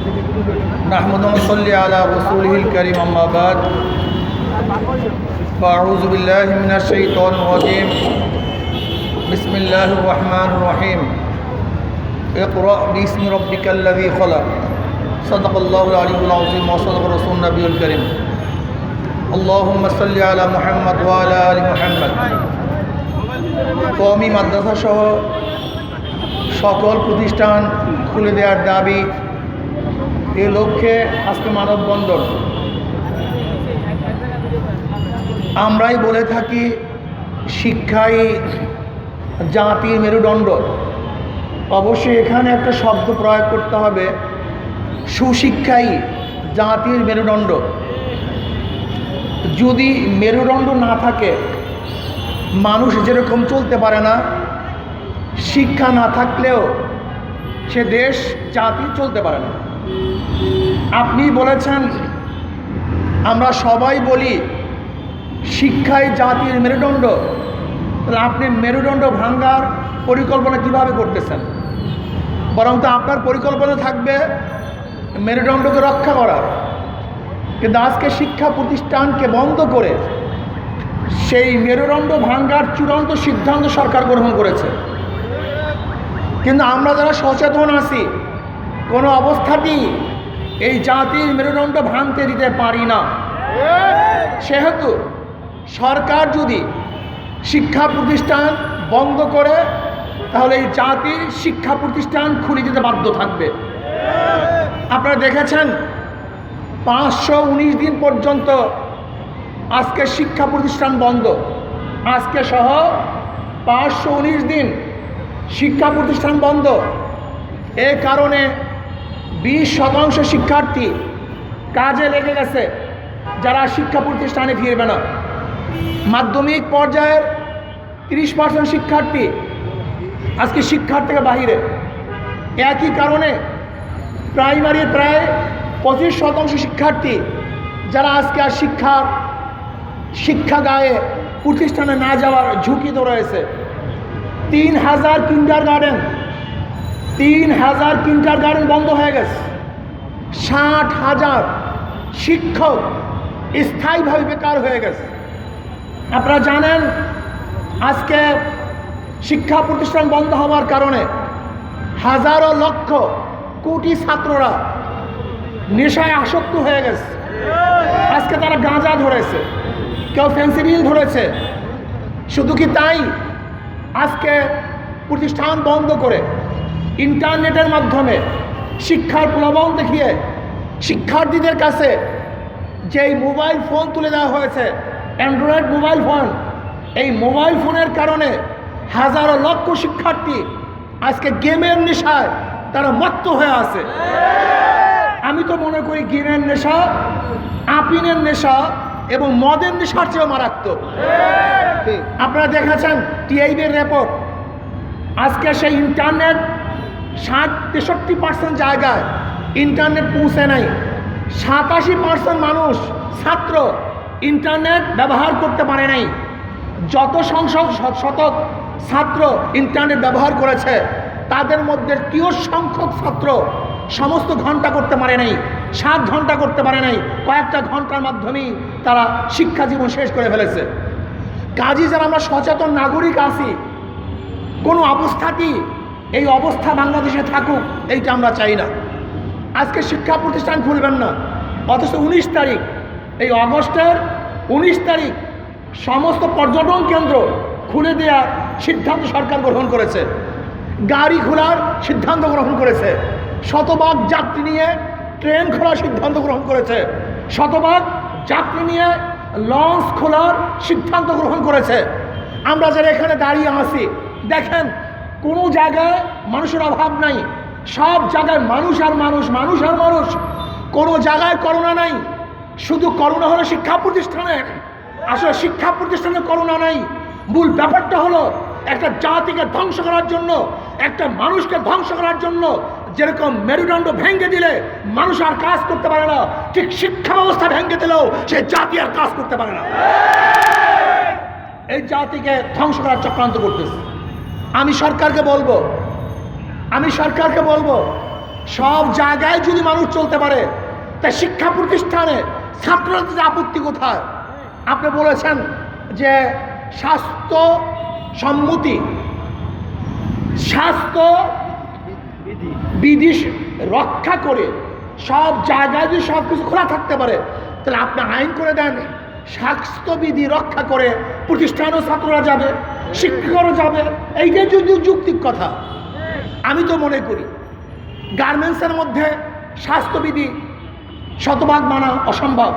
نحمد ونصلي على رسوله الكريم أما بعد فأعوذ بالله من الشيطان الرجيم بسم الله الرحمن الرحيم اقرأ باسم ربك الذي خلق صدق الله العلي العظيم وصدق رسول النبي الكريم اللهم صل على محمد وعلى آل محمد কওমি মাদ্রাসা সহ সকল প্রতিষ্ঠান খুলে দেওয়ার দাবি এ লক্ষ্যে আজকে মানববন্ধন। আমরাই বলে থাকি, শিক্ষাই জাতির মেরুদণ্ড। অবশ্যই এখানে একটা শব্দ প্রয়োগ করতে হবে, সুশিক্ষাই জাতির মেরুদণ্ড। যদি মেরুদণ্ড না থাকে, মানুষ যেরকম চলতে পারে না, শিক্ষা না থাকলেও সে দেশ, জাতি চলতে পারে না। আপনি বলেছেন, আমরা সবাই বলি, শিক্ষাই জাতির মেরুদণ্ড। তাহলে আপনি মেরুদণ্ড ভাঙ্গার পরিকল্পনা কীভাবে করতেছেন? বরং তো আপনার পরিকল্পনা থাকবে মেরুদণ্ডকে রক্ষা করার কিন্তু আজকে শিক্ষা প্রতিষ্ঠানকে বন্ধ করে সেই মেরুদণ্ড ভাঙ্গার চূড়ান্ত সিদ্ধান্ত সরকার গ্রহণ করেছে। কিন্তু আমরা যারা সচেতন আছি কোনো অবস্থাতেই এই জাতির মেরুদণ্ড ভাঙতে দিতে পারি না। সেহেতু সরকার যদি শিক্ষা প্রতিষ্ঠান বন্ধ করে, তাহলে এই জাতির শিক্ষা প্রতিষ্ঠান খুলে দিতে বাধ্য থাকবে। আপনারা দেখেছেন, পাঁচশো উনিশ দিন পর্যন্ত আজকে শিক্ষা প্রতিষ্ঠান বন্ধ। আজকে সহ পাঁচশো উনিশ দিন শিক্ষা প্রতিষ্ঠান বন্ধ। এ কারণে বিশ শতাংশ শিক্ষার্থী কাজে লেগে গেছে, যারা শিক্ষা প্রতিষ্ঠানে ফিরবে না। মাধ্যমিক পর্যায়ের তিরিশ পার্সেন্ট শিক্ষার্থী আজকে শিক্ষার থেকে বাহিরে। একই কারণে প্রাইমারি প্রায় পঁচিশ শতাংশ শিক্ষার্থী যারা আজকে আর শিক্ষার, শিক্ষা গায়ে প্রতিষ্ঠানে না যাওয়ার ঝুঁকিতে রয়েছে। তিন হাজার কিন্ডার গার্ডেন তিন হাজার কিন্ডার গার্ডেন বন্ধ হয়ে গেছে। ষাট হাজার শিক্ষক স্থায়ীভাবে বেকার হয়ে গেছে। আপনারা জানেন, আজকে শিক্ষা প্রতিষ্ঠান বন্ধ হওয়ার কারণে হাজারো লক্ষ কোটি ছাত্ররা নেশায় আসক্ত হয়ে গেছে। আজকে তারা গাঁজা ধরেছে, কেউ ফেন্সিডিল ধরেছে। শুধু কি তাই? আজকে প্রতিষ্ঠান বন্ধ করে ইন্টারনেটের মাধ্যমে শিক্ষার প্রলোভন দেখিয়ে শিক্ষার্থীদের কাছে যেই মোবাইল ফোন তুলে দেওয়া হয়েছে অ্যান্ড্রয়েড মোবাইল ফোন এই মোবাইল ফোনের কারণে হাজারো লক্ষ শিক্ষার্থী আজকে গেমের নেশায় তারা মত্ত হয়ে আছে। আমি তো মনে করি গেমের নেশা আপিনের নেশা এবং মদের নেশার চেয়েও মারাত্মক। আপনারা দেখেছেন টিআইবির রেপোর্ট আজকে সেই ইন্টারনেট ষাট তেষট্টি পার্সেন্ট জায়গায় ইন্টারনেট পৌঁছে নাই। সাতাশি পার্সেন্ট মানুষ, ছাত্র ইন্টারনেট ব্যবহার করতে পারে নাই। যত সংসদ শতক ছাত্র ইন্টারনেট ব্যবহার করেছে, তাদের মধ্যে কেউ সংখ্যক ছাত্র সমস্ত ঘণ্টা করতে পারে নাই, সাত ঘণ্টা করতে পারে নাই, কয়েকটা ঘণ্টার মাধ্যমেই তারা শিক্ষা জীবন শেষ করে ফেলেছে। কাজী যারা আমরা সচেতন নাগরিক আছি, কোনো অবস্থাতেই এই অবস্থা বাংলাদেশে থাকুক, এইটা আমরা চাই না। আজকে শিক্ষা প্রতিষ্ঠান খুলবেন না, অথচ উনিশ তারিখ, এই অগস্টের উনিশ তারিখ সমস্ত পর্যটন কেন্দ্র খুলে দেওয়ার সিদ্ধান্ত সরকার গ্রহণ করেছে। গাড়ি খোলার সিদ্ধান্ত গ্রহণ করেছে। শতভাগ যাত্রী নিয়ে ট্রেন খোলার সিদ্ধান্ত গ্রহণ করেছে। শতভাগ যাত্রী নিয়ে লঞ্চ খোলার সিদ্ধান্ত গ্রহণ করেছে। আমরা যারা এখানে দাঁড়িয়ে আছি, দেখেন কোনো জায়গায় মানুষের অভাব নাই। সব জায়গায় মানুষ আর মানুষ মানুষ আর মানুষ। কোনো জায়গায় করোনা নাই। শুধু করোনা হলো শিক্ষা প্রতিষ্ঠানে। আসলে শিক্ষা প্রতিষ্ঠানে করোনা নাই। মূল ব্যাপারটা হলো একটা জাতিকে ধ্বংস করার জন্য, একটা মানুষকে ধ্বংস করার জন্য যেরকম মেরুদণ্ড ভেঙে দিলে মানুষ আর কাজ করতে পারে না, ঠিক শিক্ষা ব্যবস্থা ভেঙে দিলেও সে জাতি আর কাজ করতে পারে না। এই জাতিকে ধ্বংস করার চক্রান্ত করতেছে। আমি সরকারকে বলব। আমি সরকারকে বলব, সব জায়গায় যদি মানুষ চলতে পারে তাই শিক্ষা প্রতিষ্ঠানে ছাত্রদের আপত্তি কোথায়? আপনি বলেছেন যে স্বাস্থ্য সম্মতি, স্বাস্থ্য বিধি রক্ষা করে সব জায়গায় যদি সব কিছু খোলা থাকতে পারে, তাহলে আপনি আইন করে দেন। স্বাস্থ্যবিধি রক্ষা করে প্রতিষ্ঠানও ছাত্ররা যাবে শিক্ষকরা যাবে। এইটাই যদি যুক্তিক কথা। আমি তো মনে করি গার্মেন্টসের মধ্যে স্বাস্থ্যবিধি শতভাগ মানা অসম্ভব।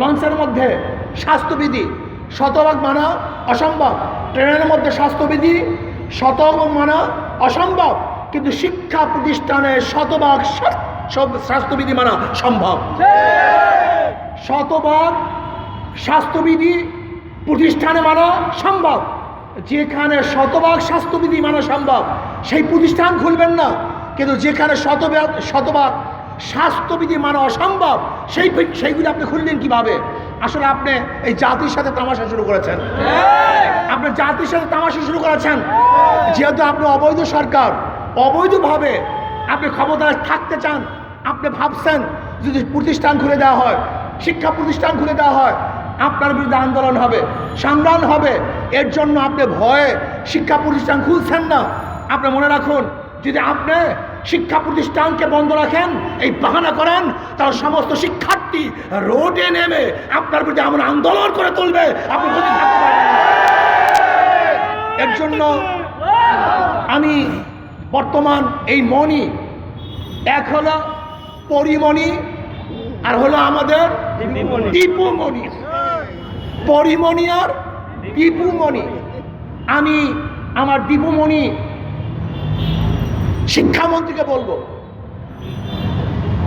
লঞ্চের মধ্যে স্বাস্থ্যবিধি শতভাগ মানা অসম্ভব। ট্রেনের মধ্যে স্বাস্থ্যবিধি শতভাগ মানা অসম্ভব। কিন্তু শিক্ষা প্রতিষ্ঠানে শতভাগ সব স্বাস্থ্যবিধি মানা সম্ভব। শতভাগ স্বাস্থ্যবিধি প্রতিষ্ঠানে মানা সম্ভব। যেখানে শতভাগ স্বাস্থ্যবিধি মানা সম্ভব, সেই প্রতিষ্ঠান খুলবেন না। কিন্তু যেখানে শতভাগ শতভাগ স্বাস্থ্যবিধি মানা অসম্ভব, সেই সেইগুলি আপনি খুললেন কীভাবে? আসলে আপনি এই জাতির সাথে তামাশা শুরু করেছেন। আপনি জাতির সাথে তামাশা শুরু করেছেন। যেহেতু আপনি অবৈধ সরকার, অবৈধভাবে আপনি ক্ষমতায় থাকতে চান, আপনি ভাবছেন যদি প্রতিষ্ঠান খুলে দেওয়া হয়, শিক্ষা প্রতিষ্ঠান খুলে দেওয়া হয় আপনার বিরুদ্ধে আন্দোলন হবে সংগ্রাম হবে। এর জন্য আপনি ভয়ে শিক্ষা প্রতিষ্ঠান খুলছেন না। আপনি মনে রাখুন যদি আপনি শিক্ষা প্রতিষ্ঠানকে বন্ধ রাখেন এই বাহানা করেন তাহলে সমস্ত শিক্ষার্থী রোডে নেমে আপনার বিরুদ্ধে এমন আন্দোলন করে তুলবে আপনি থাকতে এর জন্য আমি বর্তমান এই মণি এক হলো পরিমণি আর হলো আমাদের দীপুমণি পরিমণি আর দীপুমণি আমি আমার দীপুমণি শিক্ষামন্ত্রীকে বলব।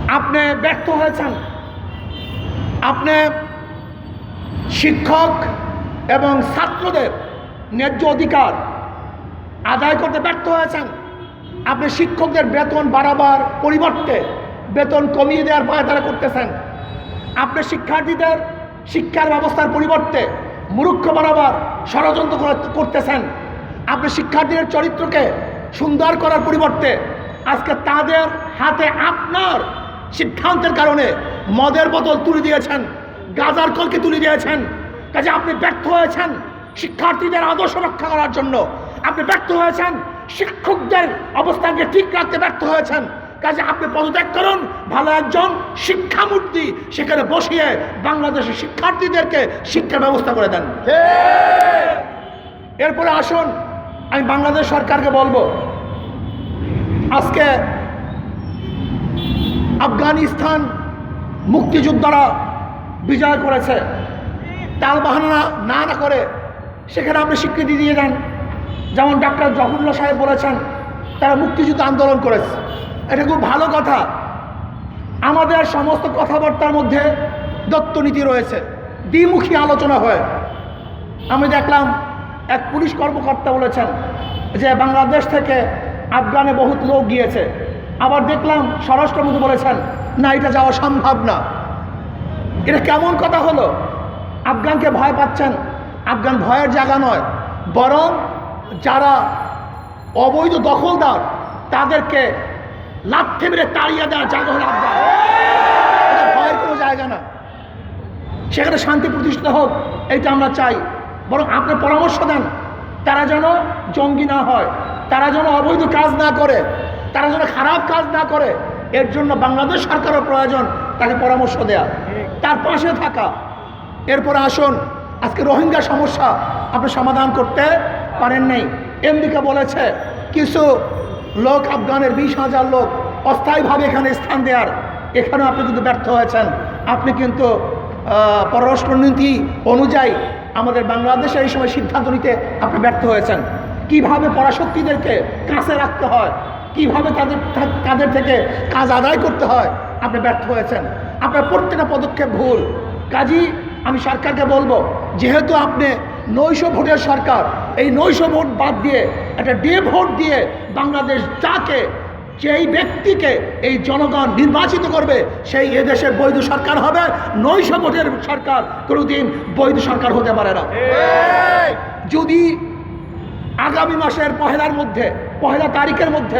আপনি ব্যর্থ হয়েছেন। আপনি শিক্ষক এবং ছাত্রদের ন্যায্য অধিকার আদায় করতে ব্যর্থ হয়েছেন। আপনি শিক্ষকদের বেতন বাড়াবার পরিবর্তে বেতন কমিয়ে দেওয়ার পায়তারা করতেছেন। আপনি শিক্ষার্থীদের শিক্ষার ব্যবস্থার পরিবর্তে মূর্খ বরাবর ষড়যন্ত্র করতেছেন। আপনি শিক্ষার্থীদের চরিত্রকে সুন্দর করার পরিবর্তে আজকে তাদের হাতে আপনার সিদ্ধান্তের কারণে মদের বোতল তুলে দিয়েছেন, গাজার কলকে তুলে দিয়েছেন। কাজে আপনি ব্যর্থ হয়েছেন শিক্ষার্থীদের আদর্শ রক্ষা করার জন্য। আপনি ব্যর্থ হয়েছেন শিক্ষকদের অবস্থানকে ঠিক রাখতে ব্যর্থ হয়েছেন। কাজে আপনি পদত্যাগ করুন। ভালো একজন শিক্ষামূর্তি সেখানে বসিয়ে বাংলাদেশের শিক্ষার্থীদেরকে শিক্ষা ব্যবস্থা করে দেন। এরপরে আসুন আমি বাংলাদেশ সরকারকে বলব আজকে আফগানিস্তান মুক্তিযোদ্ধারা বিজয় করেছে। তাল বাহানা না না করে সেখানে আপনি স্বীকৃতি দিয়ে দেন। যেমন ডাক্তার জহুরুল্লাহ সাহেব বলেছেন তারা মুক্তিযুদ্ধ আন্দোলন করেছে। এটা খুব ভালো কথা। আমাদের সমস্ত কথাবার্তার মধ্যে দত্তনীতি রয়েছে। দ্বিমুখী আলোচনা হয়। আমি দেখলাম এক পুলিশ কর্মকর্তা বলেছেন যে, বাংলাদেশ থেকে আফগানে বহুত লোক গিয়েছে। আবার দেখলাম স্বরাষ্ট্রমন্ত্রী বলেছেন, না, এটা যাওয়া সম্ভব না। এটা কেমন কথা হলো? আফগানকে ভয় পাচ্ছেন। আফগান ভয়ের জায়গা নয়। বরং যারা অবৈধ দখলদার, তাদেরকে লাথে মেরে তাড়িয়ে দেওয়ার জায়গা আফগান ভয়ের কোনো জায়গা না। সেখানে শান্তি প্রতিষ্ঠিত হোক, এইটা আমরা চাই। বরং আপনি পরামর্শ দেন, তারা যেন জঙ্গি না হয়, তারা যেন অবৈধ কাজ না করে, তারা যেন খারাপ কাজ না করে, এর জন্য বাংলাদেশ সরকারের প্রয়োজন তাকে পরামর্শ দেয়া। তার পাশে থাকা। এরপরে আসুন, আজকে রোহিঙ্গা সমস্যা আপনি সমাধান করতে পারেন নাই। এমডিকে বলেছে, কিছু লোক, আফগানের বিশ হাজার লোক, অস্থায়ীভাবে এখানে স্থান দেওয়ার এখানেও আপনি কিন্তু ব্যর্থ হয়েছেন। আপনি কিন্তু পররাষ্ট্রনীতি অনুযায়ী আমাদের বাংলাদেশে এই সময় সিদ্ধান্ত নিতে আপনি ব্যর্থ হয়েছেন। কীভাবে পরাশক্তিদেরকে কাছে রাখতে হয়? কীভাবে তাদের তাদের থেকে কাজ আদায় করতে হয়? আপনি ব্যর্থ হয়েছেন। আপনার প্রত্যেকটা পদক্ষেপ ভুল। কাজী, আমি সরকারকে বলব, যেহেতু আপনি নৈশ ভোটের সরকার এই নৈশ ভোট বাদ দিয়ে একটা ডে ভোট দিয়ে বাংলাদেশ যাকে যেই ব্যক্তিকে এই জনগণ নির্বাচিত করবে সেই এদেশের বৈধ সরকার হবে। নৈশ ভোটের সরকার কোনোদিন বৈধ সরকার হতে পারে না। যদি আগামী মাসের পহেলার মধ্যে পহেলা তারিখের মধ্যে